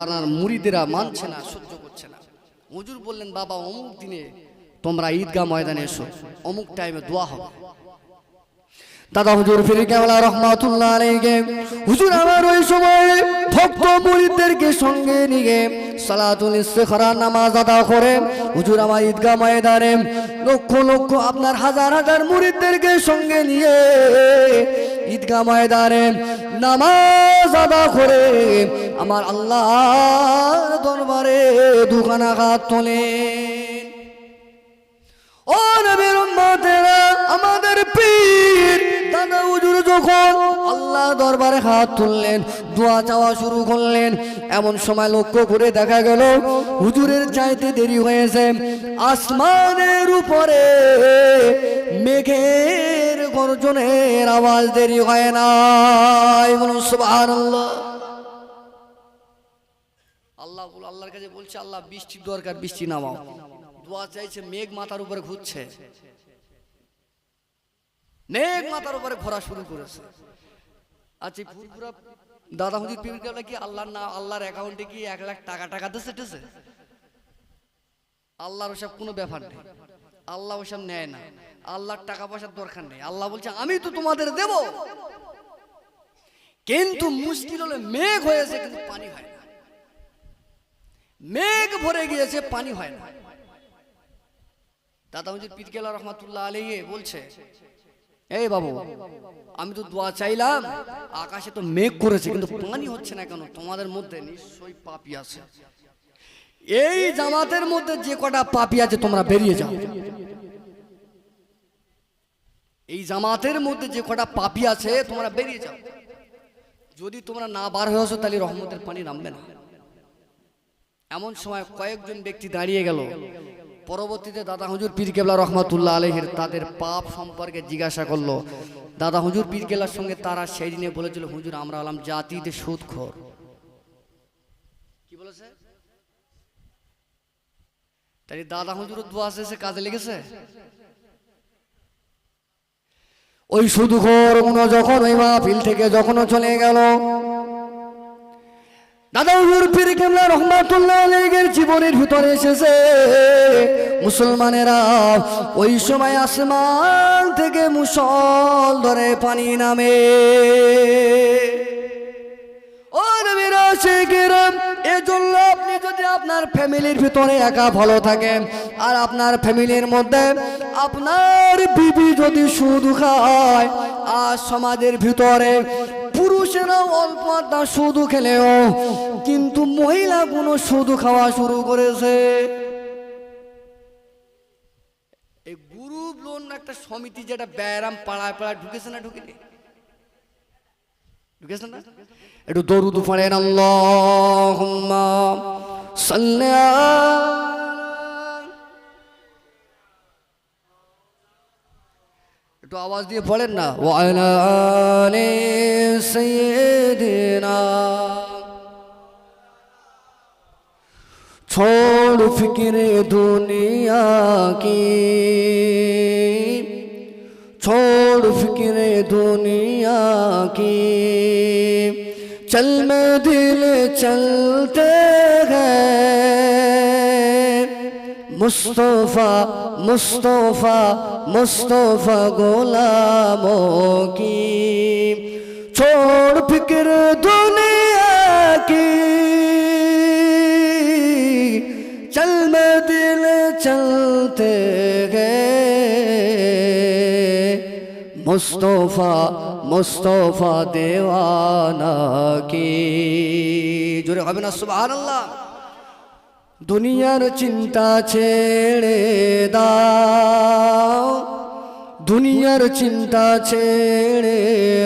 আপনার মুড়িদেরা মানছে না, সহ্য করছে না। হুজুর বললেন, বাবা, অমুক দিনে তোমরা ঈদগাহ ময়দানে এসো, অমুক টাইমে দোয়া হবে। দাদা হুজুর ফিরে কেমলা রহমাতুল্লাহ আলাইকে হুজুর আমার ওই সময় ভক্ত মুরিদদেরকে সঙ্গে নিয়ে সালাতুল ইস্তেখারা নামাজ আদা করে হুজুর আমার ঈদগাহ ময়দানে লক্ষ লক্ষ, আপনার হাজার হাজার মুরিদদেরকে সঙ্গে নিয়ে ঈদগাহ ময়দানে নামাজ আদা করে আমার আল্লাহর দরবারে দুখানা হাত তোলেন। ও নবীর আমাদের পীর দাদা হুজুর যখন আল্লাহ দরবারে হাত তুললেন, দোয়া চাওয়া শুরু করলেন, এমন সময় লক্ষ্য করে দেখা গেল, হুজুরের চাইতে দেরি হয়েছে। আসমানের উপরে মেঘের গর্জনের আওয়াজ দেরি হয় না। আল্লাহ আল্লাহর কাছে বলছে, আল্লাহ, বৃষ্টির দরকার, বৃষ্টি নামাও। দোয়া চাইছে, মেঘ মাথার উপরে ঘুরছে। মেঘ মাথার উপরে ঘোরা শুরু করেছে। আচ্ছা দাদা কি আল্লাহর না আল্লাহর অ্যাকাউন্টে কি এক লাখ টাকা টাকা দিচ্ছে আল্লাহর ওসব কোনো ব্যাপার নেই। আল্লাহ ওসব নেয় না। আল্লাহর টাকা পয়সার দরকার নেই। আল্লাহ বলছে, আমি তো তোমাদের দেব। কিন্তু মুশকিল হলে মেঘ হয়েছে, কিন্তু পানি হয় না। মেঘ ভরে গিয়েছে, পানি হয় না। দাদা হুজুর পিরকেলা রহমাতুল্লাহ আলাইহি বলছে, এই বাবু, আমি তো দোয়া চাইলাম, আকাশে তো মেঘ করেছে, কিন্তু পানি হচ্ছে না কেন? তোমাদের মধ্যে নিশ্চয়ই পাপি আছে। এই জামাতের মধ্যে যে কটা পাপি আছে, তোমরা বেরিয়ে যাও। এই জামাতের মধ্যে যে কটা পাপি আছে, তোমরা বেরিয়ে যাও। যদি তোমরা না বার হয়ে আসো, তাহলে রহমতের পানি নামবে না। এমন সময় কয়েকজন ব্যক্তি দাঁড়িয়ে গেল। পরবর্তীতে দাদা হুজুর পীর কেবলা রহমাতুল্লাহ আলহের তাদের পাপ সম্পর্কে জিজ্ঞাসা করল। দাদা হুজুর পীর কেবলার সঙ্গে তারা সেই দিনে বলেছিল, হুজুর, আমরা হলাম জাতিতে সুদখোর। কি বলেছে? তাই দাদা হুজুর দোয়া শেষে কাজে লেগেছে? ওই সুদখোরগুলো যখন ওই মাহফিল থেকে যখন চলে গেল, দাদা হুজুর পীর কেমলা রহমাতুল্লাহ আলাইহির জীবনের ভিতরে এসেছে। মুসলমানেরা ওই সময় আসমান থেকে মুসল ধরে পানি নামে। আপনার সমাজের ভিতরে অল্প খেলেও, কিন্তু মহিলা কোনো শুধু খাওয়া শুরু করেছে। এই গ্রুপ লোন একটা সমিতি, যেটা ব্যায়াম পাড়ায় পাড়ায় ঢুকেছে না ঢুকেনি? ঢুকেছে না একটু দরুদ পড়েন আল্লাহুম্মা সাল্লি আলা- একটু আওয়াজ দিয়ে পড়েন না ওয়ালা আলি সাইয়্যিদিনা छोड़ फिक्र दुनिया की छोड़ फ़िक्र दुनिया की। चल में दिल चलते हैं। मुस्तफ़ा मुस्तफ़ा मुस्तफ़ा गुलामों की। छोड़ फ़िक्र दुनिया की। चल में दिल चलते মুস্তফা মুস্তফা দেওয়ানা জোরে হবে না, সুবহানাল্লাহ। দুনিয়ার চিন্তা ছেড়ে দাও। দুনিয়ার চিন্তা ছেড়ে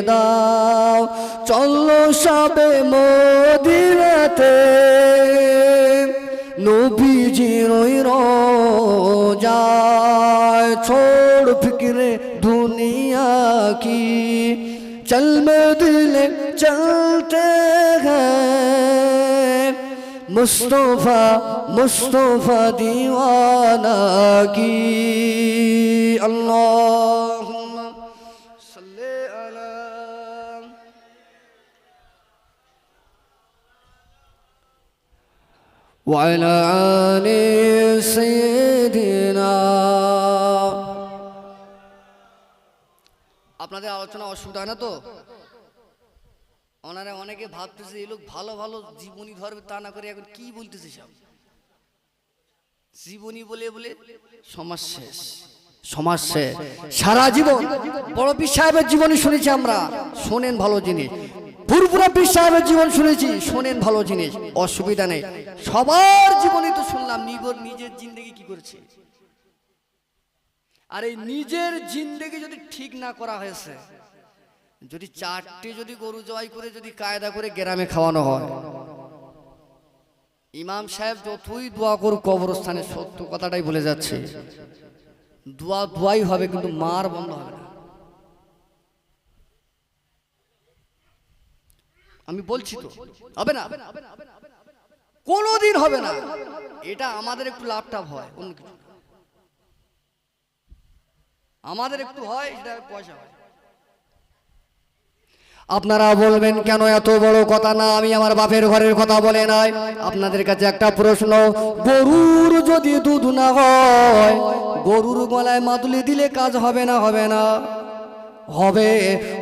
দাও। চলো সবে মদিনাতে। নবীজির যায় ছোড় ফিকিরে کی چل بدلے چلتے ہیں مصطفیٰ مصطفیٰ دیوانا کی اللہم صلی علی وعلی আপনাদের আলোচনা অসুবিধা হয় না তো? ওনারা অনেকে ভাবতেছে, এই লোক ভালো ভালো জীবনী ধরবে, তা না করে এখন কি বলতেছে সব? জীবনী বলে বলে সমাজ শেষ সমাজ শেষ। সারা জীবন বড় পীর সাহেবের জীবনী শুনেছি আমরা, শোনেন ভালো জিনিস। পুরপুরা পীর সাহেবের জীবন শুনেছি, শোনেন ভালো জিনিস, অসুবিধা নেই। সবার জীবনী তো শুনলাম নিজের জিন্দগি কি করেছে? আর এই নিজের জিন্দগি যদি ঠিক না করা হয়েছে, যদি চারটে যদি গরু জবাই করে যদি কায়দা করে গ্রামে খাওয়ানো হয়, ইমাম সাহেব যতই দোয়া করুক কবরস্থানে, সত্য কথাটাই বলে যাচ্ছে। দোয়া দোয়াই হবে কিন্তু মার বন্ধ হবে না। আমি বলছি তো, হবে না? কোনোদিন হবে না। এটা আমাদের একটু লাভ টাভ হয়, অন্য কিছু। আমাদের একটু হয় এটা পয়সা হয়। আপনারা বলবেন, কেন এত বড় কথা? না, আমি আমার বাপের ঘরের কথা বলে নাই। আপনাদের কাছে একটা প্রশ্ন, গরুর যদি দুধ না হয়, গরুর গলায় মাদুলি দিলে কাজ হবে না হবে না? হবে,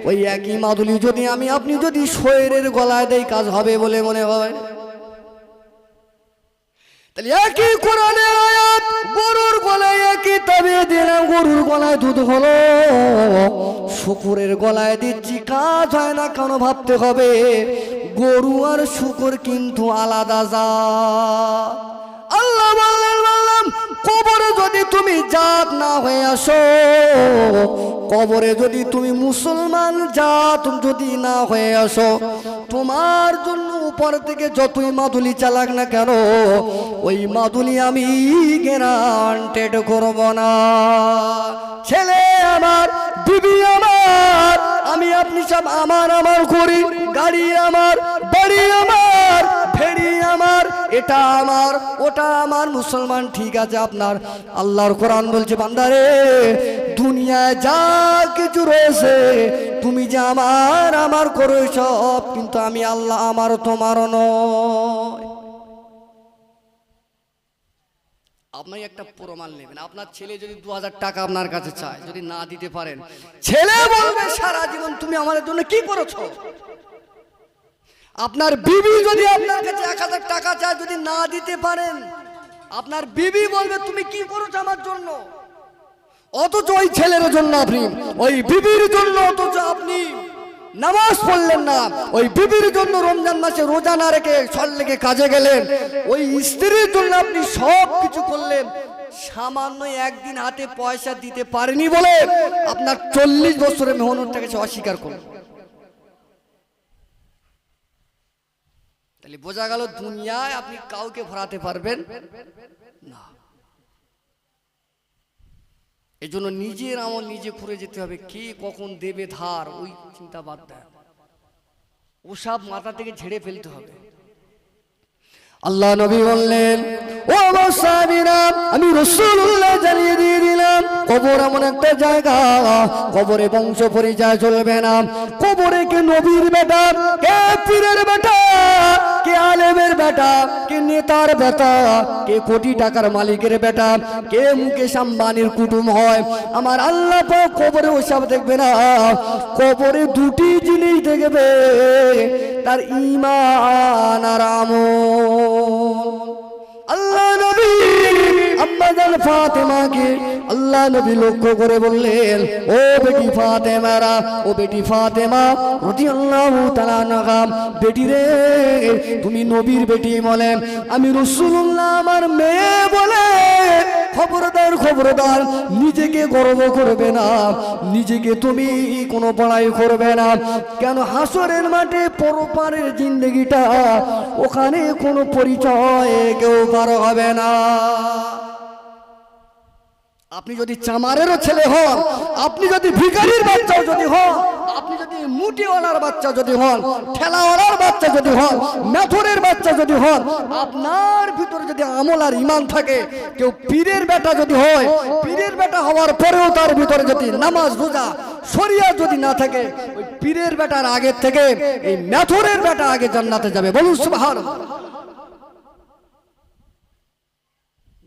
ওই একই মাদুলি যদি আমি, আপনি যদি শরীরের গলায় দেই, কাজ হবে বলে মনে হয়। একই কোরআনের আয়াত, গরুর গলায় একই তবে দিলাম গরুর গলায় দুধ হলো। শুকুরের গলায় দিচ্ছি কাজ হয় না কেন ভাবতে হবে? গরু আর শুকুর কিন্তু আলাদা যা আল্লাহ বললেন, বললাম, কবরে যদি তুমি জাত না হয়ে আসো, কবরে যদি তুমি মুসলমান জাত যদি না হয়ে আসো, তোমার জন্য উপর থেকে যতই মাদুলি চালাক না কেন, ওই মাদুলি আমি গ্যারান্টেড করব না। ছেলে আমার, দিদি আমার, আমি আপনি সব আমার আমার করি, গাড়ি আমার, বাড়ি আমার ভেড়ি আমার, এটা আমার, ওটা আমার, মুসলমান ঠিক আছে আপনার। আল্লাহর কোরআন বলছে, বান্দারে, দুনিয়ায় যা কিছু রয়েছে, তুমি যে আমার আমার করো সব, কিন্তু আমি আল্লাহ আমার তোমারও নয়। আপনি একটা প্রমাণ নেবেন। আপনার ছেলে যদি দু হাজার টাকা আপনার কাছে চায়, যদি না দিতে পারেন, ছেলে বলবে, সারা জীবন তুমি আমাদের জন্য কি করেছ? আপনার বিবি যদি আপনার কাছে এক হাজার টাকা চায় যদি না দিতে পারেন, আপনার বিবি বলবে, তুমি কি করেছ আমার জন্য? অথচ ওই ছেলের জন্য আপনি, ওই বিবির জন্য অথচ আপনি নামাজ পড়লেন না। ওই বিবির জন্য রমজান মাসে রোজা না রেখে সল লেগে কাজে গেলেন। ওই স্ত্রীর জন্য আপনি সব কিছু করলেন। সামান্য একদিন হাতে পয়সা দিতে পারেনি বলে আপনার চল্লিশ বছরের মেহনতটাকে অস্বীকার করলেন তাহলে বোঝা গেল দুনিয়ায় আপনি কাউকে ভরাতে পারবেন না। এই জন্য নিজের আমল নিজে করে যেতে হবে। কে কখন দেবে ধার, ওই চিন্তা বাদ দেয়। ওসব মাথা থেকে ঝেড়ে ফেলতে হবে। আল্লাহ নবী বললেন, ও আমি রসুল্লাহ জানিয়ে দিয়ে দিলাম, কবর এমন একটা জায়গা, কবরে বংশ পরিচয় চলবে না। কবরে কে নবীর বেটা, কে পীরের বেটা কে আলেমের বেটা? কে নেতার বেটা? কে কোটি টাকার মালিকের বেটা? কে মুকেশ আম্বানির কুটুম হয়? আমার আল্লাহ কবরে ওসব দেখবে না। কবরে দুটি জিনিস দেখবে, তার ইমান আর আমল। আল্লাহ নবী আম্মাজান ফাতেমাকে আল্লাহ নবী লক্ষ্য করে বললেন, ও বেটি ফাতেমারা, ও বেটি ফাতেমা, রাদিয়াল্লাহু তাআলা নাগাম বেটি রে, তুমি নবীর বেটি বলে, আমি রাসূলুল্লাহ আমার মেয়ে বলে, খবরদার খবরদার, নিজেকে গর্ব করবে না, নিজেকে তুমি কোনো পড়াই করবে না, কেন হাসরের মাঠে পরপারের জিন্দগিটা, ওখানে কোনো পরিচয় কেউ কারও হবে না। আপনি যদি চামারেরও ছেলে হন, আপনি যদি ভিকারির বাচ্চাও যদি হন, আপনি যদি মুটিওয়ালার বাচ্চা যদি হন, ঠেলাওয়ালার বাচ্চা যদি হন, মেথরের বাচ্চা যদি হন, আপনার ভিতরে যদি আমল আর ইমান থাকে, কেউ পীরের বেটা যদি হয়, পীরের বেটা হওয়ার পরেও তার ভিতরে যদি নামাজ, রোজা, শরিয়া যদি না থাকে, ওই পীরের বেটার আগের থেকে এই মেথরের বেটা আগে জান্নাতে যাবে। বলুন, সুবহানাল্লাহ।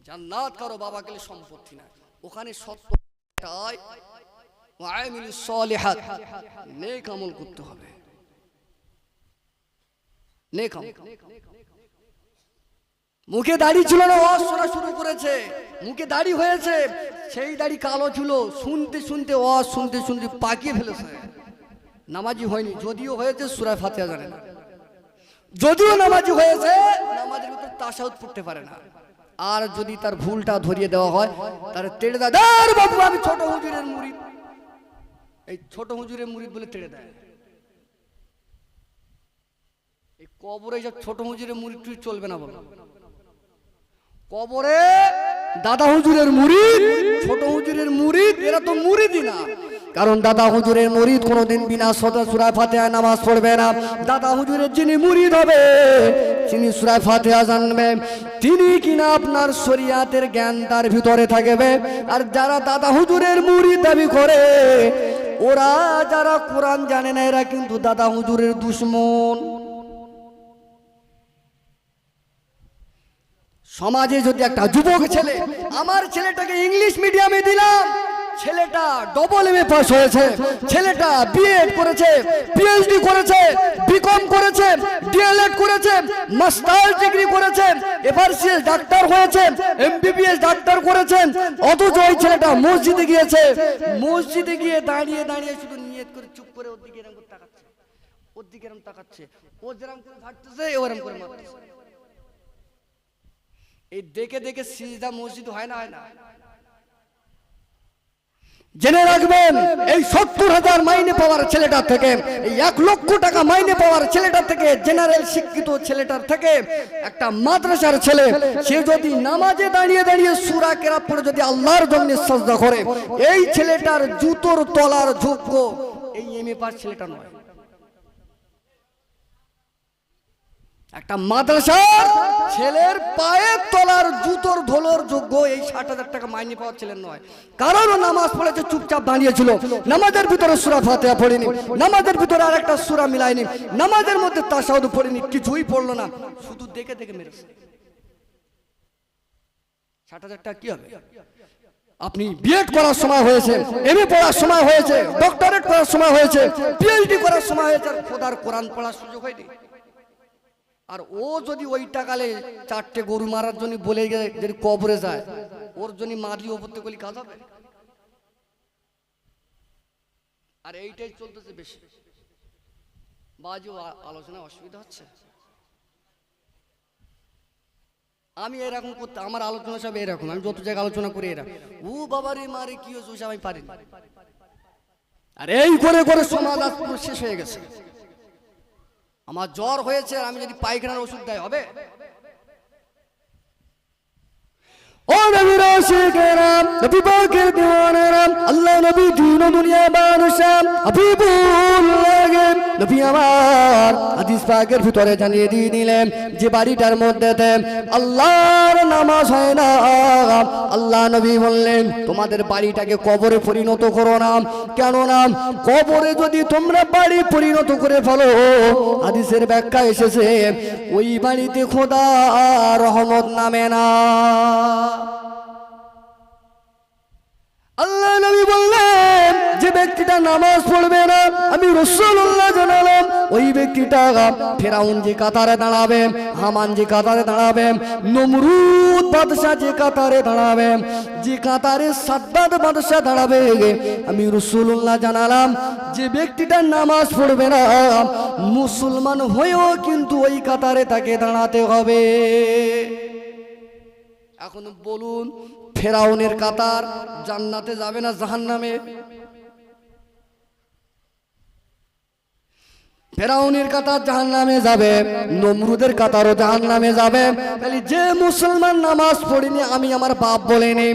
জান্নাত কারও বাবা গেলে সম্পত্তি না ওখানে আমল করতে হবে। মুখে দাড়ি ছিল না শুরু করেছে। মুখে দাড়ি হয়েছে, সেই দাড়ি কালো ছিল, শুনতে শুনতে, ওয়াজ শুনতে শুনতে পাকিয়ে ফেলেছে। নামাজি হয়নি, যদিও হয়েছে সুরায় ফাতিহা জানে না। যদিও নামাজি হয়েছে, নামাজের ভিতর তাসাউদ পড়তে পারে না। আর যদি তার ভুলটা ধরিয়ে দেওয়া হয় তার তেড়ে দেয়। "দাঁড় বাবু, আমি ছোট হুজুরের মুড়ি এই ছোট হুজুরের মুড়ি বলে তেড়ে দেয়। এই কবরে সব ছোট হুজুরের মুড়ি চলবে না বলো কবরে দাদা হুজুরের মুড়ি ছোট হুজুরের মুড়ি এরা তো মুরিদই না। কারণ দাদা হুজুরের মুরিদ কোনোদিন বিনা সদা সুরায় ফাতেহা নামাজ পড়বে না। দাদা হুজুরের যিনি মুরিদ হবে, যিনি সুরায় ফাতেহা জানবে তিনি কিনা আপনার শরিয়াতের জ্ঞান তার ভিতরে থাকবে। আর যারা দাদা হুজুরের মুরিদ দাবি করে, ওরা যারা কোরআন জানে না, এরা কিন্তু দাদা হুজুরের দুশ্মন। সমাজে যদি একটা যুবক ছেলে, আমার ছেলেটাকে ইংলিশ মিডিয়ামে দিলাম, ছেলেটা ডবল এম এ পাস হয়েছে, ছেলেটা বিএড করেছে পিএইচডি করেছে বিকম করেছে ডিএলএড করেছে মাস্টার্স ডিগ্রি করেছে, এফআরসিএস ডাক্তার হয়েছে, এমবিবিএস ডাক্তার করেছেন অথচ ওই ছেলেটা মসজিদে গিয়েছে, মসজিদে গিয়ে দাঁড়িয়ে দাঁড়িয়ে শুধু নিয়ত করে চুপ করে ওর দিকে এরকম তাকাচ্ছে, ওর দিকে এরকম তাকাচ্ছে, ও যেরকম করে হাঁটতেছে, ও এরকম করে মারতেছে। এই দেখে দেখে সিজদা মসজিদ হয় না হয় না। জেনে রাখবেন, এই সত্তর হাজার মাইনে পাওয়ার ছেলেটার থেকে, এই এক লক্ষ টাকা মাইনে পাওয়ার ছেলেটার থেকে জেনারেল শিক্ষিত ছেলেটার থেকে একটা মাদ্রাসার ছেলে, সে যদি নামাজে দাঁড়িয়ে দাঁড়িয়ে সুরা কেরাপ পরে যদি আল্লাহর জন্য সজ্জা করে, এই ছেলেটার জুতোর তলার যোগ্য এই এম এ পাস ছেলেটা নয়। একটা মাদ্রাসার ছেলের পায়ের তলার জুতোর ধোলর যোগ্য এই ষাট হাজার টাকা মাইনে পাওয়ার ছেলের নয়। কারণ নামাজ পড়েছে, চুপচাপ দাঁড়িয়েছিল নামাজের ভিতরে সুরা ফাতেহা পড়েনি, নামাজের ভিতরে আর একটা সুরা মিলায়নি, নামাজের মধ্যে তাসাউদ পড়েনি, কিছুই পড়ল না, শুধু দেখে দেখে মেরেছে। ষাট হাজার টাকা কি হবে? আপনি বিএড করার সময় হয়েছে এমএ পড়ার সময় হয়েছে ডক্টরেট করার সময় হয়েছে পিএইচডি করার সময় হয়েছে, আর খোদার কোরআন পড়ার সুযোগ হয়নি। আর ও যদি ওই টাকালে চারটে গরু মারার জন্য বলে গেলে যদি কবরে যায়, ওর জন্য মারলি ওপর থেকে কাজ হবে? আর এইটাই চলতেছে বেশি। বাজে আলোচনা অসুবিধা হচ্ছে। আমি এরকম করতে, আমার আলোচনা সব এরকম, আমি যত জায়গায় আলোচনা করি এরা। ও বাবারে মারে, কি হয়েছে আমি পারি। আর এই করে করে সমাজ শেষ হয়ে গেছে। আমার জ্বর হয়েছে, আর আমি যদি পায়খানার ওষুধ দেয়, হবে? আল্লাহ নবী দিন দুনিয়া মানুষ হাবিবুল্লাহ। নবী আমার হাদিস পাকের ভিতরে জানিয়ে দিয়ে দিলেন, যে বাড়িটার মধ্যে আল্লাহর নামাজ হয় না। আল্লাহ নবী বললেন, তোমাদের বাড়িটাকে কবরে পরিণত করো না। কেন না কবরে যদি তোমরা বাড়ি পরিণত করে ফেলো, হাদিসের ব্যাখ্যা এসেছে, ওই বাড়িতে খোদা রহমত নামে না। আল্লাহ নবী বললেন, যে ব্যক্তিটা নামাজ পড়বে না, আমি রসুল্লাহ জানালাম, ওই ব্যক্তিটা ফেরাউন যে কাতারে দাঁড়াবে, হামান যে কাতারে দাঁড়াবে, নমরুদ বাদশাহ যে কাতারে দাঁড়াবে, যে কাতারে সাদ্দাদ বাদশাহ দাঁড়াবে, আমি রসুল্লাহ জানালাম, যে ব্যক্তিটা নামাজ পড়বে না, মুসলমান হয়েও কিন্তু ওই কাতারে তাকে দাঁড়াতে হবে। এখন বলুন ফেরাউনের কাতার জান্নাতে যাবে না জাহান্নামে। ফেরাউনের কাতার জাহান নামে যাবে, নমরুদের কাতারও জাহান নামে যাবে যে মুসলমান নামাজ পড়িনি, আমি আমার বাপ বলেনি।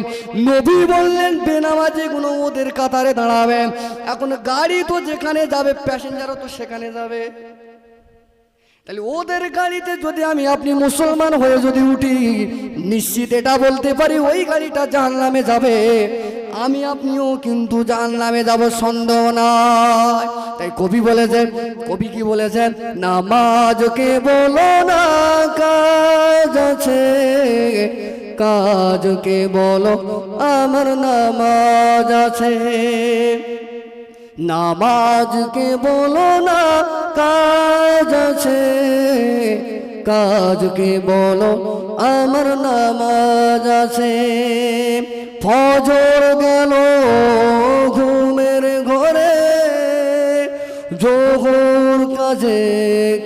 নবী বললেন, বেনামাজি গুলো ওদের কাতারে দাঁড়াবে। এখন গাড়ি তো যেখানে যাবে, প্যাসেঞ্জারও তো সেখানে যাবে। তাহলে ওদের গাড়িতে যদি আমি আপনি মুসলমান হয়ে যদি উঠি, নিশ্চিত এটা বলতে পারি, ওই গাড়িটা জাহান নামে যাবে। আমি আপনিও কিন্তু জাহান নামে যাব, সন্দেহ নাই। তাই কবি বলেছেন, কবি কি বলেছেন? নামাজকে বলো না কাজ আছে কাজকে বলো আমার নামাজ আছে। নামাজকে বলো না, কাজ আছে। কাজকে বলো, আমার নামাজ আছে। ফজর গেল ঘুমের ঘরে, জোহর কাজে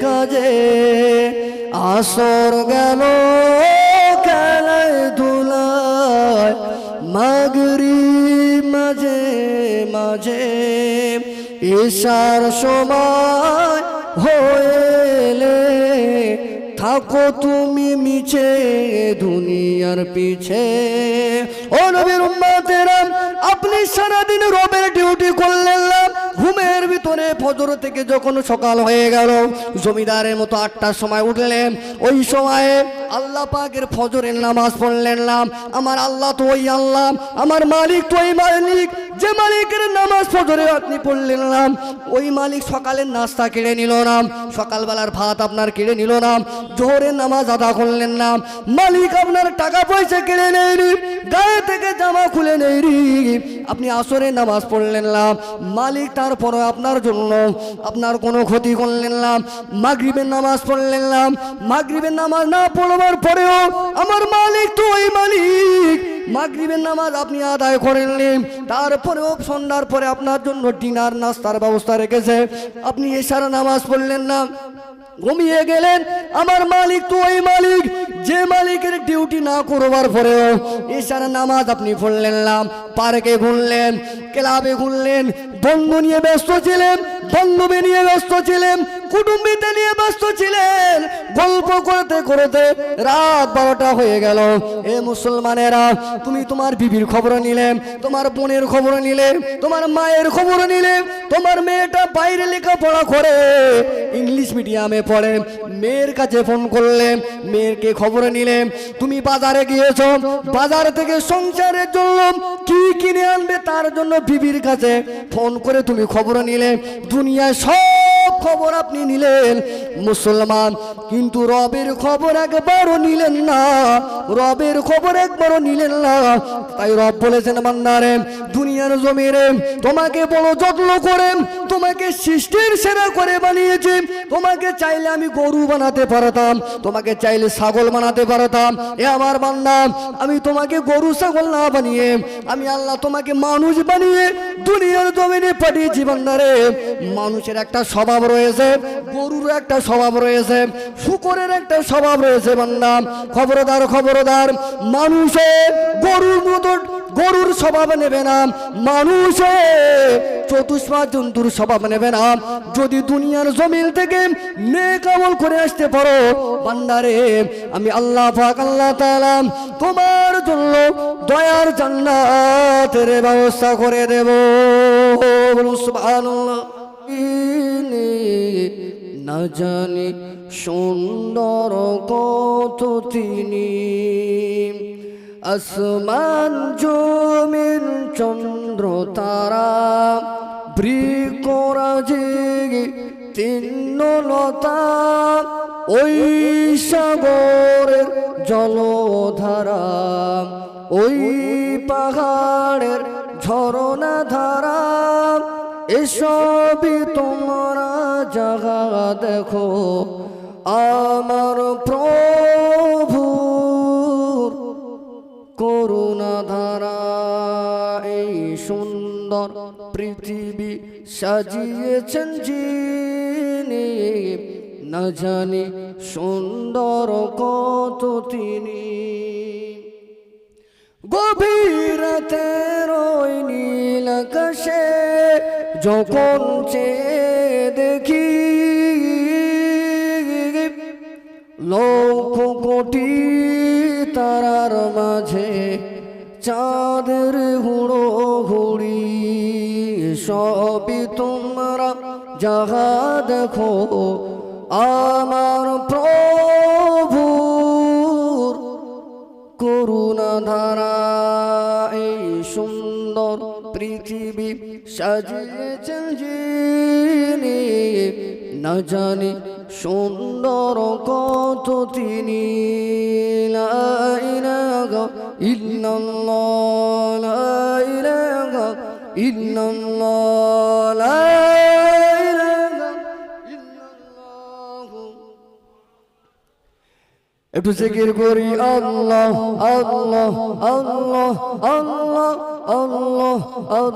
কাজে। আসর গেল খেলায় ধুলায় মাগরি মাঝে মাঝে। ঈশার সময় হয়েলে, থাকো তুমি মিছে দুনিয়ার পিছে। ও নবীর উম্মাতেরা আপনি সারাদিন রবের ডিউটি করলেন ঘুমের ভিতরে ফজর থেকে যখন সকাল হয়ে গেল, জমিদারের মতো আটটার সময় উঠলেন। ওই সময়ে আল্লাহ পাকের ফজরের নামাজ পড়লেন না। আমার আল্লাহ তো ওই আল্লাহ, আমার মালিক তো ওই মালিক। যে মালিকের নামাজ ফজরে আপনি পড়লেন না, ওই মালিক সকালের নাস্তা কেড়ে নিল না, সকালবেলার ভাত আপনার কেড়ে নিল না, জোহরের নামাজ আদা করলেন না। মালিক আপনার টাকা পয়সা কেড়ে নেয়নি, গায়ে থেকে জামা খুলে নেয়নি। আপনি আসরের নামাজ পড়লেন না। মালিক তারপরে আপনার জন্য আপনার কোনো ক্ষতি করলেন না, মাগরিবের নামাজ পড়লেন না, মাগরিবের নামাজ না পড়বার পরেও আমার মালিক তো ওই মালিক। মাগরিবের নামাজ আপনি আদায় করেননি, তারপরেও সন্ধ্যার পরে আপনার জন্য ডিনার, নাস্তার ব্যবস্থা রেখেছে। আপনি এশার নামাজ পড়লেন না, ঘুমিয়ে গেলেন, আমার মালিক তো ওই মালিক যে মালিকের ডিউটি না করবার পরেও এশার নামাজ আপনি পড়লেন না, পার্কে ঘুরলেন, ক্লাবে ঘুরলেন, বন্ধু নিয়ে ব্যস্ত ছিলেন বান্ধবী নিয়ে ব্যস্ত ছিলেন, কুটুম্বিতে নিয়ে ব্যস্ত ছিলেন, গল্প করতে করতে রাত বারোটা হয়ে গেল। এ মুসলমানেরা, তুমি তোমার বিবির খবর নিলে, তোমার বোনের খবর নিলে, তোমার মায়ের খবর নিলে, তোমার মেয়েটা বাইরে লেখাপড়া করে, ইংলিশ মিডিয়ামে পড়ে, মেয়ের কাছে ফোন করলে মেয়েরকে খবর নিলে, তুমি বাজারে গিয়েছো, বাজার থেকে সংসারের জন্য কি কিনে আনবে তার জন্য বিবির কাছে ফোন করে তুমি খবর নিলে, দুনিয়ায় সব খবর আপনি নিলেন, মুসলমান, কিন্তু রবের খবর একবারও নিলেন না। রবের খবর একবারও নিলেন না। তাই রব বলেছেন, বান্দারে, দুনিয়ার জমিরে তোমাকে বড় যত্ন করে, তোমাকে সৃষ্টির সেরা করে বানিয়েছি। তোমাকে চাইলে আমি গরু বানাতে পারতাম, তোমাকে চাইলে ছাগল বানাতে পারতাম। এ আমার বান্দা, আমি তোমাকে গরু, ছাগল না বানিয়ে, আমি আল্লাহ তোমাকে মানুষ বানিয়ে দুনিয়ার জমিনে পাঠিয়েছি, বান্দারে। মানুষের একটা স্বভাব রয়েছে, গরুর একটা স্বভাব রয়েছে, শুকরের একটা স্বভাব রয়েছে বান্দা। খবরদার খবরদার, মানুষে গরুর মতো, গরুর স্বভাব নেবে না, মানুষে চতুষ্পা জন্তুর স্বভাব নেবে না। যদি দুনিয়ার জমিন থেকে নেক আমল করে আসতে পারো বান্দারে আমি আল্লাহ পাক, আল্লাহ তালাম তোমার জন্য দয়ার জান্নাতের ব্যবস্থা করে দেব। বলুন না জানি সুন্দর কত তিনি। আসমান জমিন চন্দ্র তারা বৃকরাজে তিন্নলতা, ওই সাগরের জলধারা, ওই পাহাড়ের ঝরনা ধারা এসবই তোমরা জাগা দেখো, আমার প্রভুর করুণা ধারা এই সুন্দর পৃথিবী সাজিয়েছেন যিনি, না জানি সুন্দর কত তিনি। গভীরতে রই নীল আকাশে যখন চেয়ে দেখি লক্ষ কোটি তারার মাঝে চাঁদের হুড়ো হুড়ি, সবই তোমরা যাহা দেখো, আমার প্রভুর করুণা ধারা সাজিয়েছেন যিনি, না জানি সুন্দর কত তিনি। একটু জিকির করি, আল্লাহ আল্লাহ আল্লাহ আল্লাহ আল্লাহ আল্লাহ।